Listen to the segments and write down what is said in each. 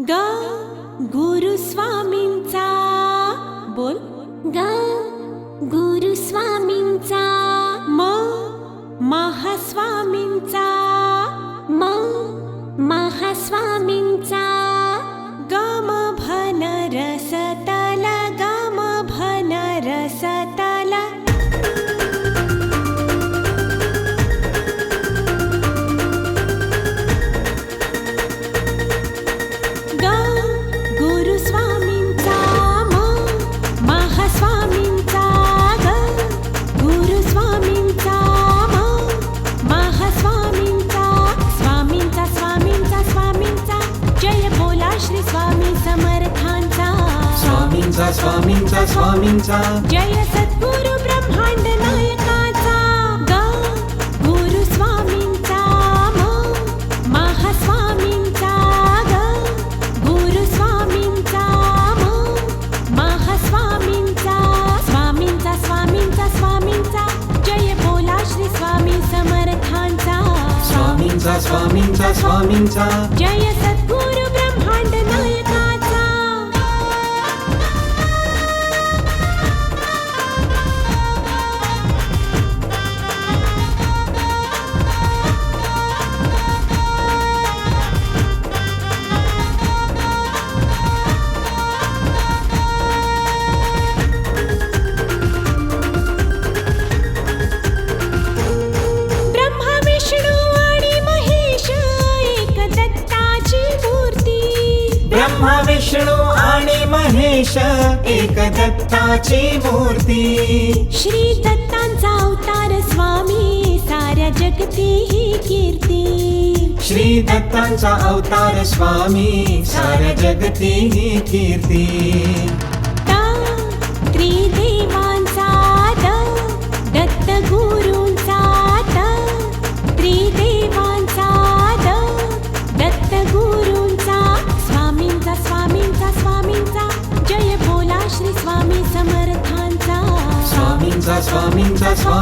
ग गुरुस्वामींचा बोल. ग गुरुस्वामींचा म महास्वामींचा. म महास्वामींचा स्वामींचा स्वामींचा स्वामींचा जय सद्गुरु ब्रह्मांड नायकाचा ग गुरु स्वामींचा म महास्वामींचा ग गुरु स्वामींचा म महास्वामींचा स्वामींचा स्वामींचा स्वामींचा जय बोला श्री स्वामी समर्थांचा। स्वामींचा स्वामींचा स्वामींचा जय सद्गुरु ब्रह्मा विष्णू आणि महेश एक दत्ताची मूर्ती. श्री दत्तांचा अवतार स्वामी साऱ्या जगती ही कीर्ती. श्री दत्तांचा अवतार स्वामी साऱ्या जगती ही कीर्ती.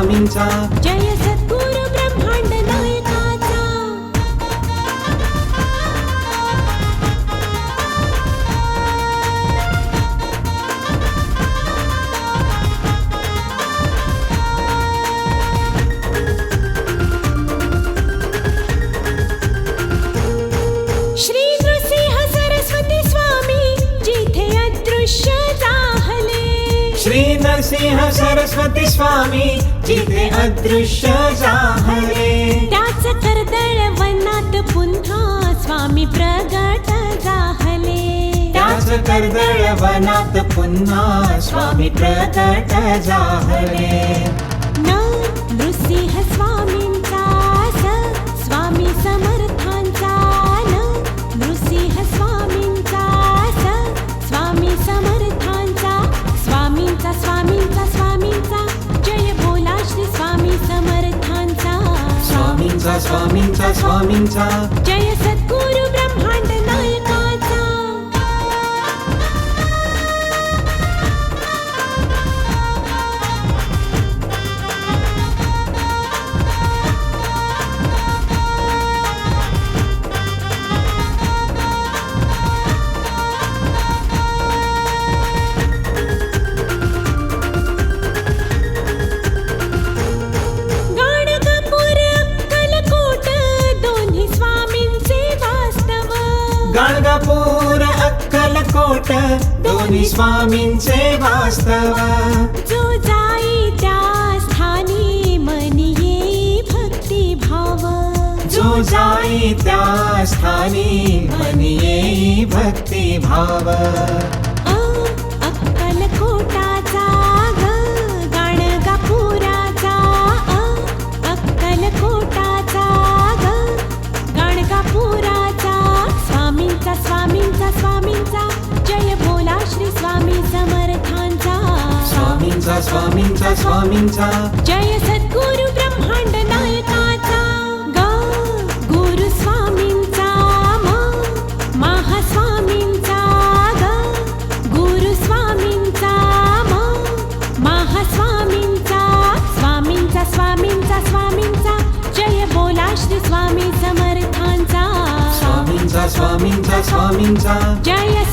स्वामींचा. जय सद्गुरु ब्रह्मांड नायकाचा. श्री श्री नरसिंह सरस्वती स्वामी जिथे अदृश्य जाहले त्याच कर्दळ वनात पुन्हा स्वामी प्रगट जाहले त्याच कर्दळ वनात पुन्हा स्वामी प्रकट जाहले न नृसिंह स्वामींचा स्वामी समर्थांचा स्वामींचा स्वामींचा स्वामींचा जय सद्गुरु ब्रह्मांड अक्कलकोट दोन्ही स्वामींचे वास्तव. जो जाई त्या स्थानी मनी येई भक्ती भाव जो जाई त्या स्थानी मनी येई भक्ती भाव स्वामींचा स्वामींचा. जय सद्गुरु ब्रह्मांड नायकाचा. ग गुरु स्वामींचा म महास्वामींचा ग गुरु स्वामींचा म महास्वामींचा स्वामींचा स्वामींचा स्वामींचा. जय बोला श्री स्वामी समर्थांचा. स्वामींचा स्वामींचा स्वामींचा. जय